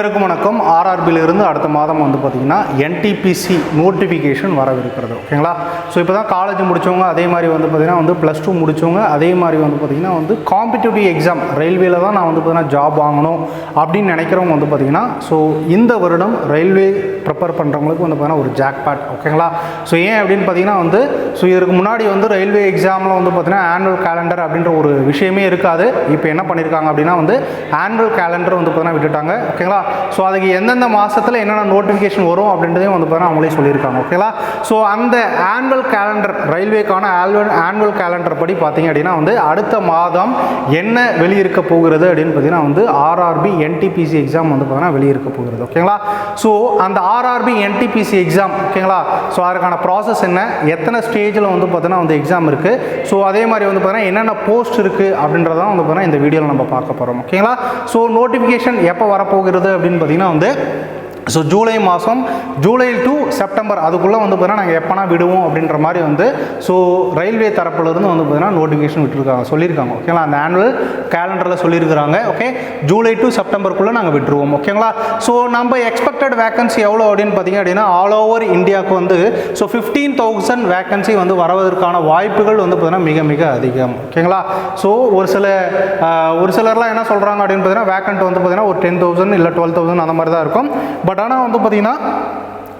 அனைவருக்கும் வணக்கம். ஆர்ஆர்பியிலிருந்து அடுத்த மாதம் வந்து பார்த்திங்கன்னா என்டிபிசி நோட்டிஃபிகேஷன் வரவிருக்கிறது. ஓகேங்களா? ஸோ இப்போ தான் காலேஜ் முடித்தவங்க அதே மாதிரி வந்து பார்த்திங்கன்னா வந்து ப்ளஸ் டூ முடித்தவங்க அதே மாதிரி வந்து பார்த்திங்கன்னா வந்து காம்படிட்டிவ் எக்ஸாம் ரயில்வேல தான் நான் வந்து பார்த்திங்கன்னா ஜாப் வாங்கணும் அப்படின்னு நினைக்கிறவங்க வந்து பார்த்திங்கன்னா ஸோ இந்த வருடம் ரயில்வே ப்ரிப்பேர் பண்ணுறவங்களுக்கு வந்து பார்த்திங்கன்னா ஒரு ஜாக்பாட் ஓகேங்களா? ஸோ ஏன் அப்படின்னு பார்த்தீங்கன்னா வந்து ஸோ இதற்கு முன்னாடி வந்து ரயில்வே எக்ஸாமில் வந்து பார்த்திங்கன்னா ஆனுவல் கேலண்டர் அப்படின்ற ஒரு விஷயமே இருக்காது. இப்போ என்ன பண்ணியிருக்காங்க அப்படின்னா வந்து ஆனுவல் கேலண்டர் வந்து பார்த்திங்கன்னா விட்டுட்டாங்க. ஓகேங்களா? ஸோ அதுக்கு எந்தெந்த மாதத்தில் என்னென்ன நோட்டிஃபிகேஷன் வரும் அப்படின்றதையும் வந்து பார்த்தீங்கன்னா அவங்களே சொல்லியிருக்காங்க ஓகேங்களா ஸோ அந்த ஆனுவல் கேலண்டர் ரயில்வேக்கான ஆல்வல் ஆனுவல் கேலண்டர் படி பார்த்தீங்க அப்படின்னா வந்து அடுத்த மாதம் என்ன வெளியிருக்க போகிறது அப்படின்னு பார்த்தீங்கன்னா வந்து ஆர்ஆர்பி என்டிபிசி எக்ஸாம் வந்து பார்த்தீங்கன்னா வெளியிருக்க போகிறது ஓகேங்களா ஸோ அந்த ஆர்ஆர்பி என்டிபிசி எக்ஸாம் ஓகேங்களா ஸோ அதுக்கான ப்ராசஸ் என்ன? எத்தனை ஸ்டேஜில் வந்து பார்த்தீங்கன்னா வந்து எக்ஸாம் இருக்குது ஸோ அதே மாதிரி வந்து பார்த்தீங்கன்னா என்னென்ன போஸ்ட் இருக்குது அப்படின்றதான் வந்து பார்த்தீங்கன்னா இந்த வீடியோவில் நம்ம பார்க்க போகிறோம் ஓகேங்களா ஸோ நோட்டிஃபிகேஷன் எப்போ வரப்போகிறது அப்படின்னு பார்த்தீங்கன்னா வந்து ஸோ ஜூலை மாதம் ஜூலை டு செப்டம்பர் அதுக்குள்ளே வந்து பார்த்தீங்கன்னா நாங்கள் எப்போனா விடுவோம் அப்படின்ற மாதிரி வந்து ஸோ ரயில்வே தரப்புலேருந்து வந்து பார்த்தீங்கன்னா நோட்டிஃபிகேஷன் விட்டுருக்காங்க சொல்லியிருக்காங்க ஓகேங்களா அந்த ஆனுவல் கேலண்டரில் சொல்லியிருக்கிறாங்க ஓகே ஜூலை டு செப்டம்பருக்குள்ளே நாங்கள் விட்டுருவோம் ஓகேங்களா ஸோ நம்ம எக்ஸ்பெக்டட் வேகன்சி எவ்வளோ அப்படின்னு பார்த்தீங்க அப்படின்னா ஆல் ஓவர் இந்தியாவுக்கு வந்து ஸோ ஃபிஃப்டீன் தௌசண்ட் வேகன்சி வந்து வரவதற்கான வாய்ப்புகள் வந்து பார்த்தீங்கன்னா மிக மிக அதிகம் ஓகேங்களா ஸோ ஒரு சில ஒரு சிலர்லாம் என்ன சொல்கிறாங்க அப்படின்னு பார்த்தீங்கன்னா வேக்கண்ட் வந்து பார்த்தீங்கன்னா ஒரு டென் தௌசண்ட் இல்லை டுவெல் தௌசண்ட் அந்த மாதிரி தான் இருக்கும். பட் ஆனால் வந்து பார்த்தீங்கன்னா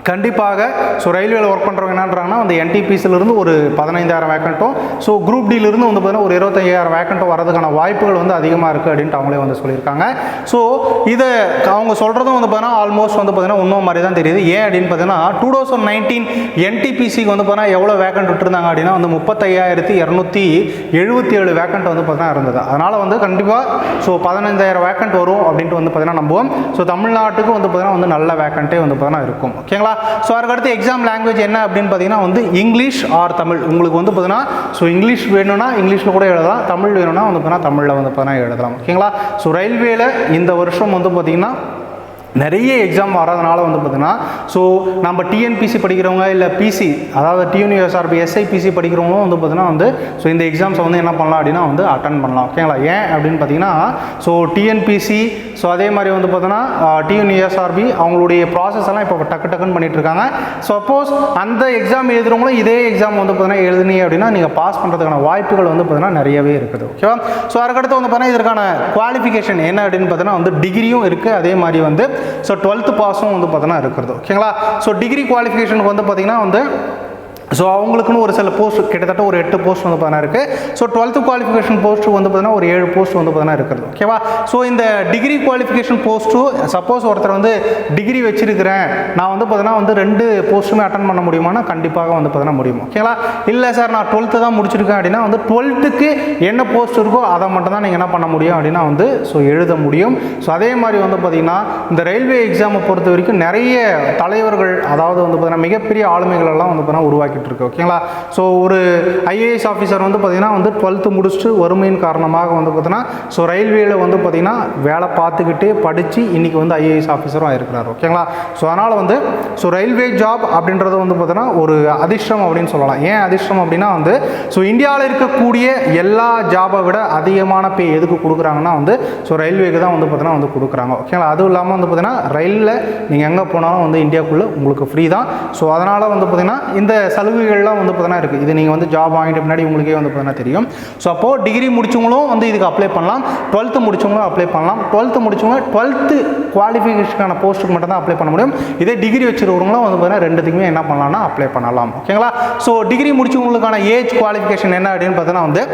கண்டிப்பாக. ஸோ ரயில்வேல ஒர்க் பண்ணுறவங்க என்னன்றாங்கன்னா அந்த என்டிபிசிலிருந்து ஒரு பதினைந்தாயிரம் வேக்கண்ட்டும் ஸோ குரூப் டிலிருந்து வந்து பார்த்தீங்கன்னா ஒரு இருபத்தையாயிரம் வேக்கண்ட்டும் வரதுக்கான வாய்ப்புகள் வந்து அதிகமாக இருக்குது அப்படின்ட்டு அவங்களே வந்து சொல்லியிருக்காங்க. ஸோ இதை அவங்க சொல்கிறதும் வந்து பார்த்தீங்கன்னா ஆல்மோஸ்ட் வந்து பார்த்தீங்கன்னா உண்மை மாதிரி தான் தெரியுது. ஏன் அப்படின்னு பார்த்தீங்கன்னா டூ தௌசண்ட் நைன்டீன் என்டிபிசிக்கு வந்து பார்த்தீங்கன்னா எவ்வளோ வேக்கண்ட் விட்டுருந்தாங்க அப்படின்னா வந்து முப்பத்தையாயிரத்தி இரநூத்தி எழுபத்தி ஏழு வேக்கண்ட் வந்து பார்த்தீங்கன்னா இருந்தது. அதனால் வந்து கண்டிப்பாக ஸோ பதினைந்தாயிரம் வேக்கண்ட் வரும் அப்படின்ட்டு வந்து பார்த்தீங்கன்னா நம்புவோம். ஸோ தமிழ்நாட்டுக்கு வந்து பார்த்தீங்கன்னா வந்து நல்ல வேக்கண்ட்டே வந்து பார்த்தீங்கன்னா இருக்கும். ஓகேங்களா? ஸோ அதுக்கடுத்து எக்ஸாம் லாங்குவேஜ் என்ன அப்படின்னு பார்த்தீங்கன்னா வந்து இங்கிலீஷ் ஆர் தமிழ். உங்களுக்கு வந்து பார்த்தீங்கன்னா ஸோ இங்கிலீஷ் வேணும்னா இங்கிலீஷில் கூட எழுதலாம். தமிழ் வேணும்னா வந்து பார்த்தீங்கன்னா தமிழில் வந்து பார்த்தீங்கன்னா எழுதலாம். ஓகேங்களா? ஸோ ரயில்வேல இந்த வருஷம் வந்து பார்த்தீங்கன்னா நிறைய எக்ஸாம் வர்றதுனால வந்து பார்த்திங்கன்னா ஸோ நம்ம டிஎன்பிசி படிக்கிறவங்க இல்லை பிசி அதாவது டியூனிஎஸ்ஆர்பி எஸ்ஐபிசி படிக்கிறவங்களும் வந்து பார்த்திங்கன்னா வந்து ஸோ இந்த எக்ஸாம்ஸை வந்து என்ன பண்ணலாம் அப்படின்னா வந்து அட்டன் பண்ணலாம். ஓகேங்களா ஏன் அப்படின்னு பார்த்தீங்கன்னா ஸோ டிஎன்பிசி ஸோ அதே மாதிரி வந்து பார்த்தீங்கன்னா டியூனிஎஸ்ஆர்பி அவங்களுடைய ப்ராசஸ் எல்லாம் இப்போ டக்கு டக்குன்னு பண்ணிகிட்டு இருக்காங்க. சப்போஸ் அந்த எக்ஸாம் எழுதுறவங்களும் இதே எக்ஸாம் வந்து பார்த்தீங்கன்னா எழுதுனீங்க அப்படின்னா நீங்கள் பாஸ் பண்ணுறதுக்கான வாய்ப்புகள் வந்து பார்த்தீங்கன்னா நிறையவே இருக்குது. ஓகேவா ஸோ அதுக்கடுத்து வந்து பார்த்தீங்கன்னா இதற்கான குவாலிஃபிகேஷன் என்ன அப்படின்னு பார்த்தீங்கன்னா வந்து டிகிரியும் இருக்குது அதே மாதிரி வந்து ஸோ டுவெல்த்து பாஸும் வந்து பார்த்தீங்கன்னா இருக்கிறது. ஓகேங்களா ஸோ டிகிரி குவாலிஃபிகேஷனுக்கு வந்து பார்த்தீங்கன்னா வந்து ஸோ அவங்களுக்குன்னு ஒரு சில போஸ்ட் கிட்டத்தட்ட ஒரு எட்டு போஸ்ட் வந்து பார்த்தீங்கன்னா இருக்குது ஸோ டுவெல்த்து குவாலிஃபிகேஷன் போஸ்ட்டு வந்து பார்த்தீங்கன்னா ஒரு ஏழு போஸ்ட் வந்து பார்த்தீங்கன்னா இருக்கிறது ஓகேவா ஸோ இந்த டிகிரி குவாலிஃபிகேஷன் போஸ்ட்டு சப்போஸ் ஒருத்தர் வந்து டிகிரி வச்சிருக்கிறேன். நான் வந்து பார்த்தீங்கன்னா வந்து ரெண்டு போஸ்ட்டுமே அட்டன் பண்ண முடியுமானா கண்டிப்பாக வந்து பார்த்தீங்கன்னா முடியும். ஓகேங்களா இல்லை சார் நான் டுவெல்த்து தான் முடிச்சிருக்கேன் அப்படின்னா வந்து டுவெல்த்துக்கு என்ன போஸ்ட் இருக்கோ அதை மட்டும் தான் நீங்கள் என்ன பண்ண முடியும் அப்படின்னா வந்து ஸோ எழுத முடியும். ஸோ அதே மாதிரி வந்து பார்த்தீங்கன்னா இந்த ரயில்வே எக்ஸாமை பொறுத்த வரைக்கும் நிறைய தலைவர்கள் அதாவது வந்து பார்த்தீங்கன்னா மிகப்பெரிய ஆளுமைகளெல்லாம் வந்து பார்த்தீங்கன்னா உருவாக்கிட்டு இருக்கு ஓகேங்களா? ஸோ ஒரு ஐஏஎஸ் ஆஃபீஸர் வந்து பார்த்தீங்கன்னா வந்து டுவெல்த்து முடிச்சுட்டு வறுமையின் காரணமாக வந்து பார்த்தீங்கன்னா ஸோ ரயில்வேல வந்து பார்த்தீங்கன்னா வேலை பார்த்துக்கிட்டே படித்து இன்னைக்கு வந்து ஐஏஎஸ் ஆஃபீஸரும் ஆயிருக்கிறார் ஓகேங்களா? ஸோ அதனால் வந்து ஸோ ரயில்வே ஜாப் அப்படின்றது வந்து பார்த்தீங்கன்னா ஒரு அதிர்ஷ்டம் அப்படின்னு சொல்லலாம். ஏன் அதிர்ஷ்டம் அப்படின்னா வந்து ஸோ இந்தியாவில் இருக்கக்கூடிய எல்லா ஜாபை விட அதிகமான பே எதுக்கு கொடுக்குறாங்கன்னா வந்து ஸோ ரயில்வேக்கு தான் வந்து பார்த்தீங்கன்னா வந்து கொடுக்குறாங்க ஓகேங்களா? அதுவும் இல்லாமல் வந்து பார்த்தீங்கன்னா ரயிலில் நீங்கள் எங்கே போனாலும் வந்து இந்தியாவுக்குள்ளே உங்களுக்கு ஃப்ரீ தான். ஸோ அதனால் வந்து பார்த்தீங்கன்னா இந்த சலுகைகள்லாம் வந்து பார்த்தீங்கன்னா இருக்குது இது நீங்கள் வந்து ஜாப் வாங்கிட்டு பின்னாடி உங்களுக்கே வந்து பார்த்தீங்கன்னா தெரியும். ஸோ அப்போது டிகிரி முடிச்சவங்களும் வந்து இதுக்கு அப்ளை பண்ணலாம். டுவெல்த்து முடிச்சவங்களும் அப்ளை பண்ணலாம். டுவெல்த்து முடிச்சவங்க டுவெல்த்து குவாலிஃபிகேஷனான போஸ்ட்டுக்கு மட்டும் தான் அப்ளை பண்ண முடியும். இதே டிகிரி வச்சிருக்கிறவங்களும் வந்து பார்த்தீங்கன்னா ரெண்டுத்துக்குமே என்ன பண்ணலாம்னா அப்ளை பண்ணலாம். ஓகேங்களா ஸோ டிகிரி முடிச்சவங்களுக்கான ஏஜ் குவாலிஃபிகேஷன் என்ன அப்படின்னு பார்த்தீங்கன்னா வந்து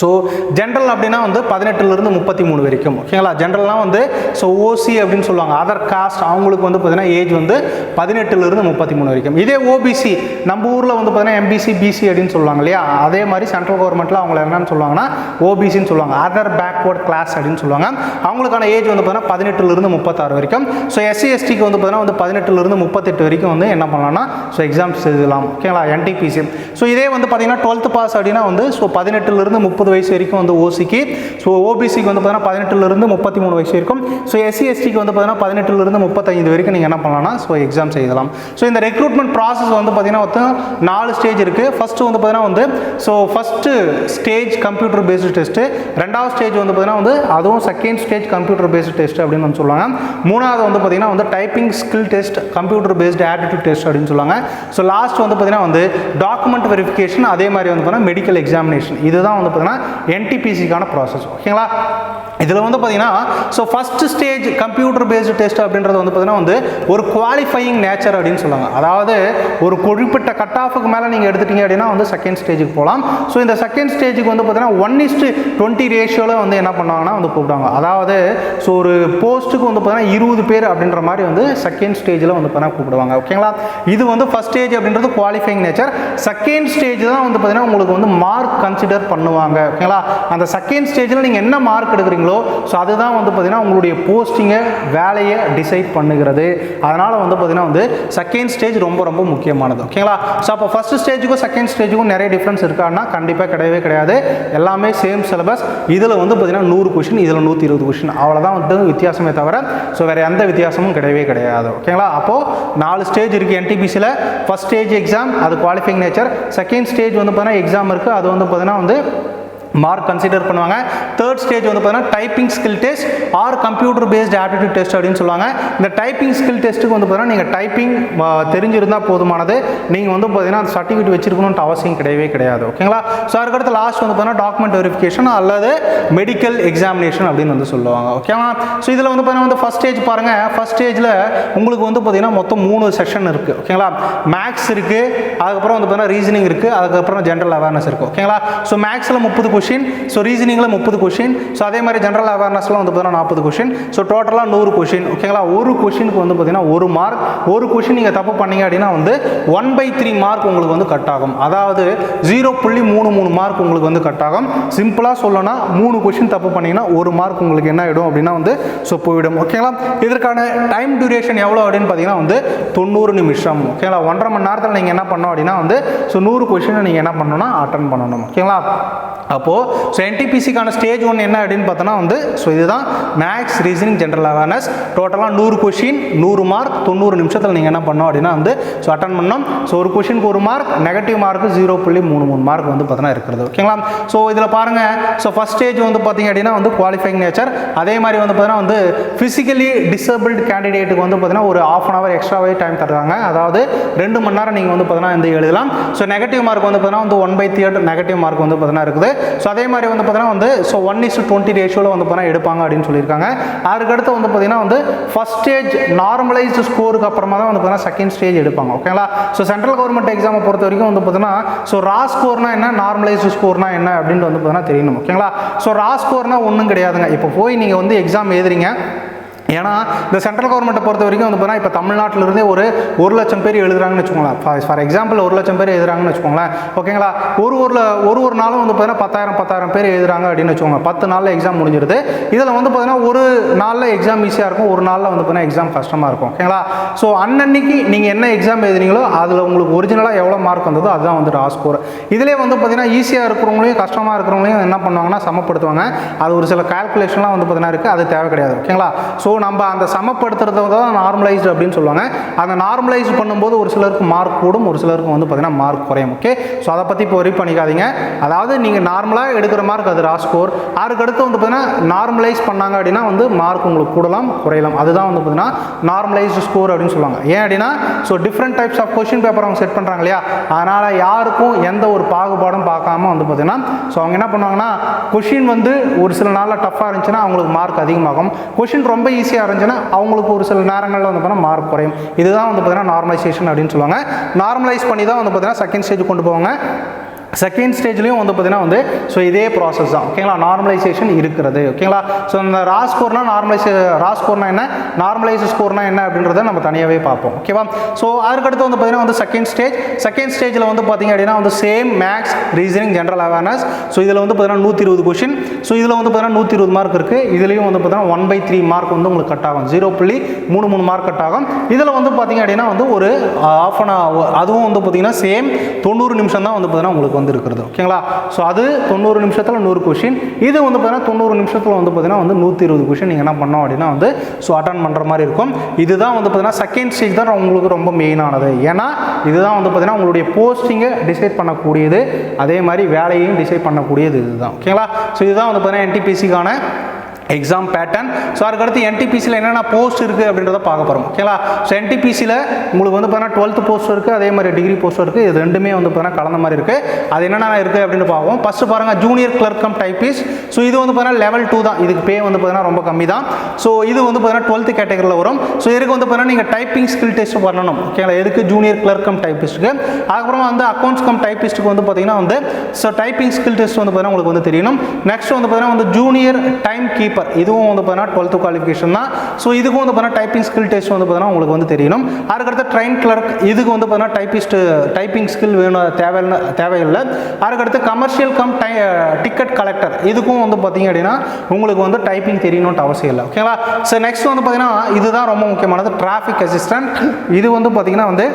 ஸோ ஜென்ரல் அப்படின்னா வந்து பதினெட்டுலேருந்து முப்பத்தி மூணு வரைக்கும் ஓகேங்களா ஜென்ரல்னால் வந்து ஸோ ஓசி அப்படின்னு சொல்லுவாங்க. அதர் காஸ்ட் அவங்களுக்கு வந்து பார்த்தீங்கன்னா ஏஜ் வந்து பதினெட்டுலேருந்து முப்பத்தி மூணு வரைக்கும். இதே ஓபிசி நம்ம ஊரில் வந்து பார்த்தீங்கன்னா எம்பிசி பிசி அப்படின்னு சொல்லுவாங்க இல்லையா? அதே மாதிரி சென்ட்ரல் கவர்மெண்ட்டில் அவங்கள என்னன்னு சொல்லுவாங்கன்னா ஓபிசின்னு சொல்லுவாங்க. அதர் பேக்வர்ட் கிளாஸ் அப்படின்னு சொல்லுவாங்க. அவங்களுக்கான ஏஜ் வந்து பார்த்தீங்கன்னா பதினெட்டுலேருந்து முப்பத்தாறு வரைக்கும். ஸோ எஸ்சி எஸ்டிக்கு வந்து பார்த்தீங்கன்னா வந்து பதினெட்டுலேருந்து முப்பத்தெட்டு வரைக்கும் வந்து என்ன பண்ணலாம்னா ஸோ எக்ஸாம்ஸ் எழுதலாம். ஓகேங்களா என்டிபிசி ஸோ இதே வந்து பார்த்தீங்கன்னா டுவெல்த் பாஸ் அப்படின்னா வந்து ஸோ பதினெட்டுலேருந்து முப்பது முப்பது வயசு வரைக்கும் வந்து ஓசிக்கு ஸோ ஓபிசிக்கு வந்து பார்த்தீங்கன்னா பதினெட்டுலேருந்து முப்பத்தி மூணு வயசு இருக்கும். ஸோ எஸ்சி எஸ்டிக்கு வந்து பார்த்தீங்கன்னா பதினெட்டுலேருந்து முப்பத்தைந்து வரைக்கும் நீங்கள் என்ன பண்ணலாம்னா ஸோ எக்ஸாம்ஸ் எழுதலாம் ஸோ இந்த ரெக்ரூட்மெண்ட் ப்ராசஸ் வந்து பார்த்தீங்கன்னா நாலு ஸ்டேஜ் இருக்குது ஃபஸ்ட்டு வந்து பார்த்தீங்கன்னா வந்து so first stage computer based test ரெண்டாவது ஸ்டேஜ் வந்து பார்த்தீங்கன்னா வந்து அதுவும் second stage computer based test அப்படின்னு வந்து சொல்லுவாங்க. மூணாவது வந்து பார்த்தீங்கன்னா வந்து typing skill test computer based aptitude test அப்படின்னு சொல்லுவாங்க. ஸோ லாஸ்ட் வந்து பார்த்தீங்கன்னா வந்து டாக்குமெண்ட் வெரிஃபிகேஷன் அதே மாதிரி வந்து பார்த்தீங்கன்னா மெடிக்கல் எக்ஸாமினேஷன் இதுதான் வந்து பார்த்தீங்கன்னா என்டிபிசிக்கான ப்ராசஸ் ஓகேங்களா இதில் வந்து பார்த்தீங்கன்னா so first stage computer based test அப்படின்றது வந்து பார்த்தீங்கன்னா வந்து ஒரு குவாலிஃபையிங் நேச்சர் அப்படின்னு சொல்லுவாங்க. அதாவது ஒரு குறிப்பிட்ட கட் ஆஃபுக்கு மேலே நீங்கள் எடுத்துட்டீங்க அப்படின்னா வந்து செகண்ட் ஸ்டேஜுக்கு போகலாம் ஸோ இந்த செகண்ட் ஸ்டேஜுக்கு வந்து பார்த்தீங்கன்னா ஒன் இஸ்ட்டு டுவெண்ட்டி ரேஷியோவில் வந்து என்ன பண்ணுவாங்கன்னா வந்து கூப்பிடுவாங்க. அதாவது ஸோ ஒரு போஸ்ட்டுக்கு வந்து பார்த்தீங்கன்னா இருபது பேர் அப்படின்ற மாதிரி வந்து செகண்ட் ஸ்டேஜில் வந்து பார்த்தீங்கன்னா கூப்பிடுவாங்க. ஓகேங்களா இது வந்து ஃபஸ்ட் ஸ்டேஜ் அப்படின்றது குவாலிஃபைங் நேச்சர் செகண்ட் ஸ்டேஜ் தான் வந்து பார்த்தீங்கன்னா உங்களுக்கு வந்து மார்க் கன்சிடர் பண்ணுவாங்க. ஓகேங்களா? அந்த செகண்ட் ஸ்டேஜில் நீங்கள் என்ன மார்க் எடுக்கிறீங்களோ ஸோ அதுதான் வந்து பார்த்தீங்கன்னா உங்களுடைய போஸ்டிங்கை வேலையை டிசைட் பண்ணுகிறது. அதனால் வந்து பார்த்தீங்கன்னா வந்து செகண்ட் ஸ்டேஜ் ரொம்ப ரொம்ப முக்கியமானது. ஓகேங்களா? ஸோ அப்போ ஃபஸ்ட் ஸ்டேஜுக்கும் செகண்ட் ஸ்டேஜுக்கும் நிறைய டிஃப்ரென்ஸ் இருக்கான்னா கண்டிப்பாக கிடையவே கிடையாது. எல்லாமே சேம் சிலபஸ் இதில் வந்து பார்த்தீங்கன்னா நூறு கொஷின் இதில் நூற்றி இருபது கொஷின் அவ்வளோதான் வந்து வித்தியாசமே தவிர ஸோ வேறு எந்த வித்தியாசமும் கிடையவே கிடையாது. ஓகேங்களா? அப்போது நாலு ஸ்டேஜ் இருக்குது என்டிபிசியில் ஃபஸ்ட் ஸ்டேஜ் எக்ஸாம் அது குவாலிஃபைங் நேச்சர் செகண்ட் ஸ்டேஜ் வந்து பார்த்தீங்கன்னா எக்ஸாம் இருக்குது அது வந்து பார்த்தீங்கன்னா வந்து மார்க் கன்சிடர் பண்ணுவாங்க. தேர்ட் ஸ்டேஜ் வந்து பார்த்தீங்கன்னா typing skill test or computer based aptitude test அப்படின்னு சொல்லுவாங்க. இந்த டைப்பிங் ஸ்கில் டெஸ்ட்டுக்கு வந்து பார்த்தீங்கன்னா நீங்கள் டைப்பிங் தெரிஞ்சிருந்தால் போதுமானது. நீங்கள் வந்து பார்த்தீங்கன்னா அந்த சர்டிஃபிகேட் வச்சிருக்கணும்னு அவசியம் கிடையவே கிடையாது. ஓகேங்களா ஸோ அதுக்கடுத்து லாஸ்ட் வந்து பார்த்தீங்கன்னா டாக்குமெண்ட் வெரிஃபிகேஷன் அல்லது மெடிக்கல் எக்ஸாமினேஷன் அப்படின்னு வந்து சொல்லுவாங்க. ஓகேவா ஸோ இதில் வந்து பார்த்தீங்கன்னா வந்து ஃபஸ்ட் ஸ்டேஜ் பாருங்கள் ஃபஸ்ட் ஸ்டேஜில் உங்களுக்கு வந்து பார்த்தீங்கன்னா மொத்தம் மூணு செஷன் இருக்குது ஓகேங்களா மேக்ஸ் இருக்குது அதுக்கப்புறம் வந்து பார்த்தீங்கன்னா ரீசனிங் இருக்குது அதுக்கப்புறம் ஜென்ரல் அவேர்னஸ் இருக்குது ஓகேங்களா ஸோ மேக்ஸில் முப்பது கொஷின் ஸோ ரீசனிங்கில் முப்பது கொஷின் ஸோ அதே மாதிரி ஜென்ரல் அவேர்னஸ்லாம் வந்து பார்த்தீங்கன்னா நாற்பது கொஷின் ஸோ டோட்டலாக நூறு கொஷின் ஓகேங்களா ஒரு கொஷினுக்கு வந்து பார்த்தீங்கன்னா ஒரு மார்க் ஒரு கொஷின் நீங்கள் தப்பு பண்ணீங்க அப்படின்னா வந்து ஒன் பை த்ரீ மார்க் உங்களுக்கு வந்து கட் ஆகும். அதாவது ஜீரோ புள்ளி மூணு மூணு மார்க் உங்களுக்கு வந்து கட் ஆகும். சிம்பிளாக சொல்லணும்னா மூணு கொஷின் தப்பு பண்ணீங்கன்னா ஒரு மார்க் உங்களுக்கு என்ன ஆகிடும் அப்படின்னா வந்து ஸோ போயிடும். ஓகேங்களா இதற்கான டைம் டியூரேஷன் எவ்வளோ அப்படின்னு பார்த்தீங்கன்னா வந்து தொண்ணூறு நிமிஷம். ஓகேங்களா ஒன்றரை மணி நேரத்தில் நீங்கள் என்ன பண்ணோம் அப்படின்னா வந்து ஸோ நூறு கொஷினை நீங்கள் என்ன பண்ணணும்னா அட்டன் பண்ணணும். ஓகேங்களா அப்போது ஸோ என்டிபிசிக்கான ஸ்டேஜ் ஒன்று என்ன அப்படின்னு பார்த்தோன்னா வந்து ஸோ இதுதான் மேக்ஸ் ரீசனிங் ஜென்ரல் அவேர்னஸ் டோட்டலாக நூறு கொஷின் நூறு மார்க் தொண்ணூறு நிமிஷத்தில் நீங்கள் என்ன பண்ணோம் அப்படின்னா வந்து ஸோ அட்டன் பண்ணோம் ஸோ ஒரு கொஷினுக்கு ஒரு மார்க் நெகட்டிவ் மார்க் ஜீரோ புள்ளி மூணு மூணு மார்க் வந்து பார்த்தோன்னா இருக்கிறது ஓகேங்களா ஸோ இதில் பாருங்கள் ஸோ ஃபஸ்ட் ஸ்டேஜ் வந்து பார்த்தீங்க அப்படின்னா வந்து குவாலிஃபைங் நேச்சர் அதே மாதிரி வந்து பார்த்தீங்கன்னா வந்து ஃபிசிக்கலி டிசபிள்டு கேண்டிடேட்டுக்கு வந்து பார்த்தீங்கன்னா ஒரு ஆஃப் அன் ஹவர் எக்ஸ்ட்ராவே டைம் தருவாங்க. அதாவது ரெண்டு மணி நேரம் நீங்கள் வந்து பார்த்தீங்கன்னா வந்து எழுதலாம். ஸோ நெகட்டிவ் மார்க் வந்து பார்த்தீங்கன்னா வந்து one by third negative mark வந்து பார்த்தீங்கன்னா இருக்குது. ஸோ அதே மாதிரி வந்து பார்த்தீங்கன்னா வந்து ஸோ ஒன் இஸ் டுவெண்ட்டி ரேஷியோவில் வந்து பார்த்தீங்கன்னா எடுப்பாங்க அப்படின்னு சொல்லியிருக்காங்க. அதுக்கடுத்து வந்து பார்த்தீங்கன்னா வந்து ஃபஸ்ட் ஸ்டேஜ் நார்மலைஸ்டு ஸ்கோருக்கு அப்புறமா தான் வந்து பார்த்தீங்கன்னா செகண்ட் ஸ்டேஜ் எடுப்பாங்க. ஓகேங்களா ஸோ சென்ட்ரல் கவர்மெண்ட் எக்ஸாமை பொறுத்த வரைக்கும் வந்து பார்த்தீங்கன்னா ஸோ ரா ஸ்கோர்னா என்ன நார்மலைஸ்டு ஸ்கோர்னா என்ன அப்படின்ட்டு வந்து பார்த்தீங்கன்னா தெரியணும். ஓகேங்களா ஸோ ரா ஸ்கோர்னா ஒன்றும் கிடையாதுங்க. இப்போ போய் நீங்கள் வந்து எக்ஸாம் எழுதுறீங்க. ஏன்னா இந்த சென்ட்ரல் கவர்மெண்ட்டை பொறுத்த வரைக்கும் வந்து பார்த்தீங்கன்னா இப்போ தமிழ்நாட்டிலிருந்தே ஒரு ஒரு லட்சம் பேர் எழுதுறாங்கன்னு வச்சுக்கோங்களேன். ஃபார் எக்ஸாம்பிள் ஒரு லட்சம் பேர் எழுதுறாங்கன்னு வச்சுக்கோங்களேன். ஓகேங்களா? ஒரு ஒரு ஒரு ஒரு நாளும் வந்து பார்த்தீங்கன்னா பத்தாயிரம் பத்தாயிரம் பேர் எழுதுறாங்க அப்படின்னு வச்சுக்கோங்க. பத்து நாளில் எக்ஸாம் முடிஞ்சிருது. இதில் வந்து பார்த்தீங்கன்னா ஒரு நாளில் எக்ஸாம் ஈஸியாக இருக்கும். ஒரு நாளில் வந்து பார்த்தீங்கன்னா எக்ஸாம் கஷ்டமாக இருக்கும். ஓகேங்களா? ஸோ அன்னன்னைக்கு நீங்கள் என்ன எக்ஸாம் எழுதுறீங்களோ அதில் உங்களுக்கு ஒரிஜினலாக எவ்வளோ மார்க் வந்ததோ அதுதான் வந்து ரா ஸ்கோர் இதிலே வந்து பார்த்தீங்கன்னா ஈஸியாக இருக்கிறவங்களையும் கஷ்டமாக இருக்கிறவங்களையும் என்ன பண்ணுவாங்கன்னா சமப்படுத்துவாங்க. அது ஒரு சில கால்குலேஷன்லாம் வந்து பார்த்தீங்கன்னா இருக்குது அது தேவை கிடையாது. ஓகேங்களா? ஸோ நம்ம அந்த சமப்படுத்துறத தான் நார்மலைஸ்டு அப்படின்னு சொல்லுவாங்க. அந்த நார்மலைஸ் பண்ணும்போது ஒரு சிலருக்கு மார்க் கூடும் ஒரு சிலருக்கு வந்து பார்த்தீங்கன்னா மார்க் குறையும் ஓகே ஸோ அதை பற்றி இப்போ ஒரி பண்ணிக்காதீங்க. அதாவது நீங்கள் நார்மலாக எடுக்கிற மார்க் அது ரா ஸ்கோர் அதுக்கடுத்து வந்து பார்த்தீங்கன்னா நார்மலைஸ் பண்ணாங்க அப்படின்னா வந்து மார்க் உங்களுக்கு கூடலாம் குறையலாம். அதுதான் வந்து பார்த்தீங்கன்னா நார்மலைஸ்டு ஸ்கோர் அப்படின்னு சொல்லுவாங்க. ஏன் அப்படின்னா so different types of question paper அவங்க செட் பண்ணுறாங்க இல்லையா? அதனால் யாருக்கும் எந்த ஒரு பாகுபாடும் பார்க்காம வந்து பார்த்தீங்கன்னா ஸோ அவங்க என்ன பண்ணுவாங்கன்னா கொஷின் வந்து ஒரு சில நாளில் டஃப்பாக இருந்துச்சுன்னா அவங்களுக்கு மார்க் அதிகமாகும். கொஷின் ரொம்ப ஈஸியாக இருந்துச்சுன்னா அவங்களுக்கு ஒரு சில நேரங்களில் வந்து பார்த்தீங்கன்னா மார்க் குறையும். இதுதான் வந்து பார்த்தீங்கன்னா நார்மலைசேஷன் அப்படின்னு சொல்லுவாங்க. நார்மலைஸ் பண்ணி தான் வந்து பார்த்தீங்கன்னா செகண்ட் ஸ்டேஜ் கொண்டு போவாங்க. செகண்ட் ஸ்டேஜ்லேயும் வந்து பார்த்தீங்கன்னா வந்து ஸோ இதே ப்ராசஸ் தான். ஓகேங்களா நார்மலைசேஷன் இருக்கிறது. ஓகேங்களா ஸோ இந்த ரா ஸ்கோர்னா நார்மலைஸ் ரா ஸ்கோர்னா என்ன? நார்மலைஸ் ஸ்கோர்னா என்ன அப்படின்றத நம்ம தனியாகவே பார்ப்போம். ஓகேவா ஸோ அதுக்கடுத்து வந்து பார்த்தீங்கன்னா வந்து செகண்ட் ஸ்டேஜ் செகண்ட் ஸ்டேஜில் வந்து பார்த்தீங்க அப்படின்னா வந்து same maths reasoning general awareness so இதில் வந்து பார்த்தீங்கன்னா நூற்றி இருபது கொஷின் ஸோ இதில் வந்து பார்த்தீங்கன்னா நூற்றி இருபது மார்க் இருக்குது இதுலேயும் வந்து பார்த்தீங்கன்னா ஒன் பை த்ரீ மார்க் வந்து உங்களுக்கு கட் ஆகும். ஜீரோ புள்ளி மூணு மூணு மார்க் கட் ஆகும். இதில் வந்து பார்த்தீங்க அப்படின்னா வந்து ஒரு uh, ஆஃப் அன் அதுவும் வந்து பார்த்தீங்கன்னா சேம் தொண்ணூறு நிமிஷம் தான் வந்து பார்த்தீங்கன்னா உங்களுக்கு வந்து வந்திருக்கிறது. ஓகேங்களா? ஸோ அது தொண்ணூறு நிமிஷத்தில் நூறு கொஷின் இது வந்து பார்த்தீங்கன்னா தொண்ணூறு நிமிஷத்தில் வந்து பார்த்தீங்கன்னா வந்து நூற்றி இருபது கொஷின் நீங்கள் என்ன பண்ணோம் அப்படின்னா வந்து ஸோ அட்டன் பண்ணுற மாதிரி இருக்கும். இதுதான் வந்து பார்த்தீங்கன்னா செகண்ட் ஸ்டேஜ் தான் உங்களுக்கு ரொம்ப மெயினானது ஏன்னா இதுதான் வந்து பார்த்தீங்கன்னா உங்களுடைய போஸ்டிங்கை டிசைட் பண்ணக்கூடியது. அதே மாதிரி வேலையையும் டிசைட் பண்ணக்கூடியது இதுதான். ஓகேங்களா? ஸோ இதுதான் வந்து பார்த்தீங்கன்னா என்டிபிசிக்கான எக்ஸாம் பேட்டர்ன் ஸோ அதுக்கடுத்து என்டிபிசியில் என்னென்ன போஸ்ட் இருக்குது அப்படின்றத பார்க்க போகிறோம் ஓகேங்களா ஸோ என்டிபிசியில் உங்களுக்கு வந்து பார்த்தீங்கன்னா டுவெல்த் போஸ்ட் இருக்குது அதே மாதிரி டிகிரி போஸ்ட் இருக்குது இது ரெண்டுமே வந்து பார்த்தீங்கன்னா கலந்த மாதிரி இருக்குது அது என்னென்ன இருக்குது அப்படின்னு பார்ப்போம். ஃபஸ்ட்டு பாருங்கள் ஜூனியர் கிளர்க்கம் டைப்பிஸ் ஸோ இது வந்து பார்த்தீங்கன்னா லெவல் டூ தான். இதுக்கு பே வந்து பார்த்தீங்கன்னா ரொம்ப கம்மி தான். ஸோ இது வந்து பார்த்தீங்கன்னா டுவெல்த் கேட்டகரியில் வரும். ஸோ இதுக்கு வந்து பார்த்தீங்கன்னா நீங்கள் டைப்பிங் ஸ்கில் டெஸ்ட் பண்ணணும். ஓகேங்களா எதுக்கு ஜூனியர் கிளர்க்கம் டைப்பிஸ்ட்டுக்கு அதுக்கப்புறமா வந்து அக்கௌண்ட்ஸ் கம் டைப்பிஸ்ட்டுக்கு வந்து பார்த்தீங்கன்னா வந்து ஸோ டைப்பிங் ஸ்கில் டெஸ்ட் வந்து பார்த்தீங்கன்னா உங்களுக்கு வந்து தெரியணும். நெக்ஸ்ட் வந்து பார்த்தீங்கன்னா வந்து ஜூனியர் டைம் கீப்பர் இதுவும் வந்து பார்த்தீங்கன்னா டுவெல்த்து குவாலிஃபிகேஷன் தான். ஸோ இதுக்கும் வந்து பார்த்தீங்கன்னா டைப்பிங் ஸ்கில் டெஸ்ட் வந்து பார்த்தீங்கன்னா உங்களுக்கு வந்து தெரியணும். அதுக்கடுத்து ட்ரெயின் கிளர்க் இதுக்கு வந்து பார்த்தீங்கன்னா டைப்பிஸ்ட் டைப்பிங் ஸ்கில் வேணும் தேவையில்லை தேவையில்லை. அதுக்கடுத்து கமர்ஷியல் கம் டை டிக்கெட் கலெக்டர் இதுக்கும் வந்து பார்த்தீங்க அப்படின்னா உங்களுக்கு வந்து டைப்பிங் தெரியணும்ட்டு அவசியம் இல்லை. ஓகேங்களா ஸோ நெக்ஸ்ட் வந்து பார்த்தீங்கன்னா இதுதான் ரொம்ப முக்கியமானது டிராஃபிக் அசிஸ்டன்ட் இது வந்து பார்த்தீங்கன்னா வந்து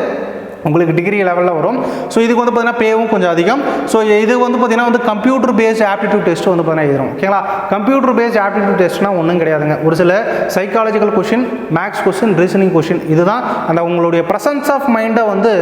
உங்களுக்கு டிகிரி லெவலில் வரும். ஸோ இதுக்கு வந்து பார்த்தீங்கன்னா பேவும் கொஞ்சம் அதிகம். ஸோ இது வந்து பார்த்தீங்கன்னா வந்து கம்ப்யூட்டர் பேஸ்ட் ஆப்டிடியூட் டெஸ்ட் வந்து பார்த்தீங்கன்னா எழுதுறோம். ஓகேங்களா கம்ப்யூட்டர் பேஸ்ட் ஆப்டிடியூட் டெஸ்ட்னா ஒன்றும் கிடையாதுங்க. ஒரு சில psychological question maths question reasoning question இதுதான். அந்த உங்களுடைய ப்ரெசன்ஸ் ஆஃப் மைண்டை வந்து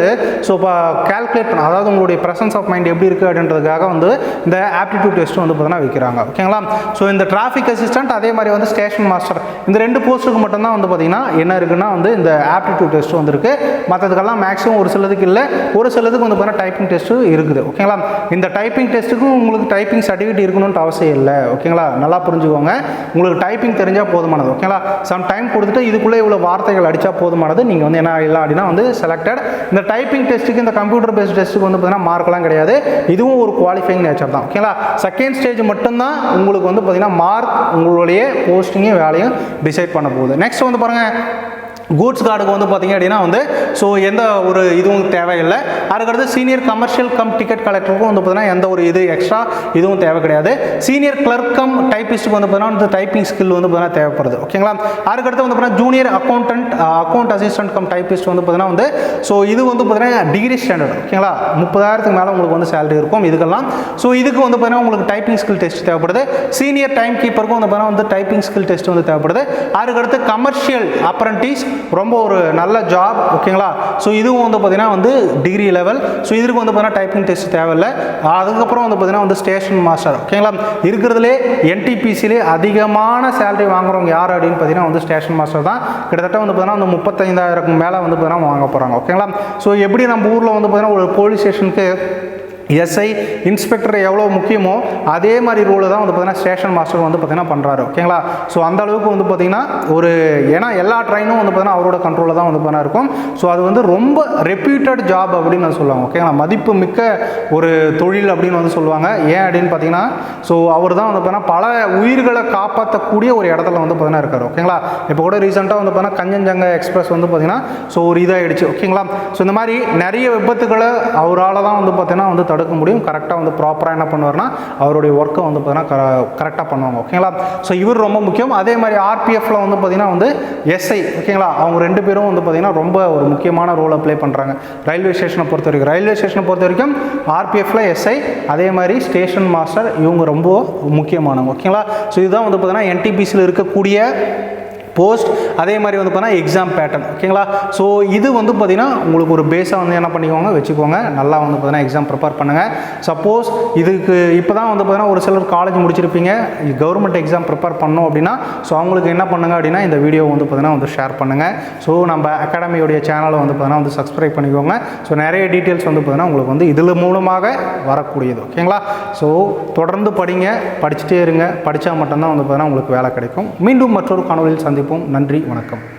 ஸோ இப்போ கால்குலேட் பண்ண அதாவது உங்களுடைய ப்ரெசன்ஸ் ஆஃப் மைண்ட் எப்படி இருக்குது அப்படின்றதுக்காக வந்து இந்த ஆப்டிடியூட் டெஸ்ட் வந்து பார்த்தீங்கன்னா வைக்கிறாங்க. ஓகேங்களா ஸோ இந்த டிராஃபிக் அசிஸ்டன்ட் அதே மாதிரி வந்து ஸ்டேஷன் மாஸ்டர் இந்த ரெண்டு போஸ்ட்டுக்கு மட்டும்தான் வந்து பார்த்தீங்கன்னா என்ன இருக்குன்னா வந்து இந்த ஆப்டிடியூட் டெஸ்ட் வந்துருக்கு மற்றதுக்கெல்லாம் மேக்ஸிமம் ஒரு ஒரு சிலதுக்கு இல்லை ஒரு சிலதுக்கு வந்து பார்த்தீங்கன்னா டைப்பிங் டெஸ்ட்டு இருக்குது ஓகேங்களா இந்த டைப்பிங் டெஸ்ட்டுக்கும் உங்களுக்கு டைப்பிங் சர்டிஃபிகேட் இருக்கணும்னு அவசியம் இல்லை ஓகேங்களா நல்லா புரிஞ்சுக்கோங்க. உங்களுக்கு டைப்பிங் தெரிஞ்சால் போதுமானது ஓகேங்களா சம் டைம் கொடுத்துட்டு இதுக்குள்ளே இவ்வளோ வார்த்தைகள் அடித்தா போதுமானது. நீங்கள் வந்து என்ன இல்லை அப்படின்னா வந்து செலக்டட் இந்த டைப்பிங் டெஸ்ட்டுக்கு இந்த கம்ப்யூட்டர் பேஸ்ட் டெஸ்ட்டுக்கு வந்து பார்த்தீங்கன்னா மார்க்கெலாம் கிடையாது. இதுவும் ஒரு குவாலிஃபைங் நேச்சர் தான் ஓகேங்களா செகண்ட் ஸ்டேஜ் மட்டும்தான் உங்களுக்கு வந்து பார்த்தீங்கன்னா மார்க் உங்களுடைய போஸ்டிங்கும் வேலையும் டிசைட் பண்ண போகுது. நெக்ஸ்ட் வந்து பாருங்கள் கூட்ஸ் கார்டுக்கு வந்து பார்த்தீங்க அப்படின்னா வந்து ஸோ எந்த ஒரு இதுவும் தேவையில்லை. அதுக்கடுத்து சீனியர் கமர்ஷியல் கம் டிக்கெட் கலெக்டருக்கும் வந்து பார்த்தீங்கன்னா எந்த ஒரு இது எக்ஸ்ட்ரா இதுவும் தேவை கிடையாது. சீனியர் கிளர்க் கம் டைப்பிஸ்ட்டுக்கு வந்து பார்த்தீங்கன்னா வந்து டைப்பிங் ஸ்கில் வந்து பார்த்தீங்கன்னா தேவைப்படுது. ஓகேங்களா அதுக்கடுத்து வந்து பார்த்தீங்கன்னா junior accountant account assistant cum typist வந்து பார்த்தீங்கன்னா வந்து ஸோ இது வந்து பார்த்தீங்கன்னா டிகிரி ஸ்டாண்டர்ட் ஓகேங்களா முப்பதாயிரத்துக்கு மேலே உங்களுக்கு வந்து சேலரி இருக்கும் இதுக்கெல்லாம். ஸோ இதுக்கு வந்து பார்த்தீங்கன்னா உங்களுக்கு டைப்பிங் ஸ்கில் டெஸ்ட் தேவைப்படுது. சீனியர் டைம் கீப்பருக்கும் வந்து பார்த்தீங்கன்னா வந்து டைப்பிங் ஸ்கில் டெஸ்ட் வந்து தேவைப்படுது. அதுக்கடுத்து கமர்ஷியல் அப்ரண்டிஸ் ரொம்ப ஒரு நல்ல ஜாப் ஓகேங்களா ஸோ இதுவும் வந்து பார்த்தீங்கன்னா வந்து டிகிரி லெவல் ஸோ இதுக்கு வந்து பார்த்தீங்கன்னா டைப்பிங் டெஸ்ட் தேவையில்லை. அதுக்கப்புறம் வந்து பார்த்தீங்கன்னா வந்து ஸ்டேஷன் மாஸ்டர் ஓகேங்களா இருக்கிறதுலே என்டிபிசிலே அதிகமான சேலரி வாங்குறவங்க யார் அப்படின்னு பார்த்தீங்கன்னா வந்து ஸ்டேஷன் மாஸ்டர் தான். கிட்டத்தட்ட வந்து பார்த்தீங்கன்னா வந்து முப்பத்தைந்தாயிரம் மேலே வந்து பார்த்தீங்கன்னா வாங்க போகிறாங்க ஓகேங்களா ஸோ எப்படி நம்ம ஊரில் வந்து பார்த்தீங்கன்னா ஒரு போலீஸ் ஸ்டேஷனுக்கு எஸ்ஐ இன்ஸ்பெக்டர் எவ்வளோ முக்கியமோ அதே மாதிரி ரூலை தான் வந்து பார்த்திங்கன்னா ஸ்டேஷன் மாஸ்டர் வந்து பார்த்திங்கன்னா பண்ணுறாரு ஓகேங்களா? ஸோ அந்த அளவுக்கு வந்து பார்த்தீங்கன்னா ஒரு ஏன்னா எல்லா ட்ரெயினும் வந்து பார்த்திங்கன்னா அவரோட கண்ட்ரோலில் தான் வந்து பார்த்தீங்கன்னா இருக்கும். ஸோ அது வந்து ரொம்ப ரெப்யூட்டட் ஜாப் அப்படின்னு நான் சொல்லுவாங்க. ஓகேங்களா? மதிப்பு மிக்க ஒரு தொழில் அப்படின்னு வந்து சொல்லுவாங்க. ஏன் அப்படின்னு பார்த்தீங்கன்னா ஸோ அவர் தான் வந்து பார்த்தீங்கன்னா பல உயிர்களை காப்பாற்றக்கூடிய ஒரு இடத்துல வந்து பார்த்தீங்கன்னா இருக்கார். ஓகேங்களா? இப்போ கூட ரீசெண்டாக வந்து பார்த்தீங்கன்னா கஞ்சஞ்சங்க எக்ஸ்பிரஸ் வந்து பார்த்தீங்கன்னா ஸோ ஒரு இதாகிடுச்சு ஓகேங்களா? ஸோ இந்த மாதிரி நிறைய விபத்துக்களை அவரால் தான் வந்து பார்த்தீங்கன்னா வந்து தடுக்க முடியும். கரெக்டாக வந்து ப்ராப்பராக என்ன பண்ணுவார்னா அவருடைய ஒர்க்கை வந்து பார்த்தீங்கன்னா கரெக்டாக பண்ணுவாங்க. ஓகேங்களா ஸோ இவர் ரொம்ப முக்கியம். அதே மாதிரி ஆர்பிஎஃப்ல வந்து பார்த்தீங்கன்னா வந்து எஸ்ஐ ஓகேங்களா அவங்க ரெண்டு பேரும் வந்து பார்த்தீங்கன்னா ரொம்ப ஒரு முக்கியமான ரோலை ப்ளே பண்ணுறாங்க ரயில்வே ஸ்டேஷனை பொறுத்த வரைக்கும். ரயில்வே ஸ்டேஷனை பொறுத்த வரைக்கும் ஆர்பிஎஃப்ல எஸ்ஐ அதே மாதிரி ஸ்டேஷன் மாஸ்டர் இவங்க ரொம்ப முக்கியமானவங்க. ஓகேங்களா ஸோ இதுதான் வந்து பார்த்தீங்கன்னா என்டிபிசியில் இருக்கக்கூடிய போஸ்ட் அதே மாதிரி வந்து பார்த்தீங்கன்னா எக்ஸாம் பேட்டர்ன் ஓகேங்களா ஸோ இது வந்து பார்த்தீங்கன்னா உங்களுக்கு ஒரு பேஸாக வந்து என்ன பண்ணிக்கோங்க? வச்சுக்கோங்க. நல்லா வந்து பார்த்தீங்கன்னா எக்ஸாம் ப்ரிப்பேர் பண்ணுங்கள் சப்போஸ் இதுக்கு இப்போ தான் வந்து பார்த்தீங்கன்னா ஒரு சிலர் காலேஜ் முடிச்சிருப்பீங்க. கவர்மெண்ட் எக்ஸாம் ப்ரிப்பேர் பண்ணோம் அப்படின்னா ஸோ அவங்களுக்கு என்ன பண்ணுங்க அப்படின்னா இந்த வீடியோ வந்து பார்த்தீங்கன்னா வந்து ஷேர் பண்ணுங்கள் ஸோ நம்ம அகாடமியோடைய சேனலை வந்து பார்த்தீங்கன்னா வந்து சப்ஸ்கிரைப் பண்ணிக்கோங்க. ஸோ நிறைய டீட்டெயில்ஸ் வந்து பார்த்தீங்கன்னா உங்களுக்கு வந்து இதில் மூலமாக வரக்கூடியது. ஓகேங்களா ஸோ தொடர்ந்து படிங்க. படிச்சுட்டே இருங்க. படித்தா மட்டும்தான் வந்து பார்த்தீங்கன்னா உங்களுக்கு வேலை கிடைக்கும். மீண்டும் மற்றொரு காணொலியில் சந்திப்போம். இருப்போம் நன்றி வணக்கம்.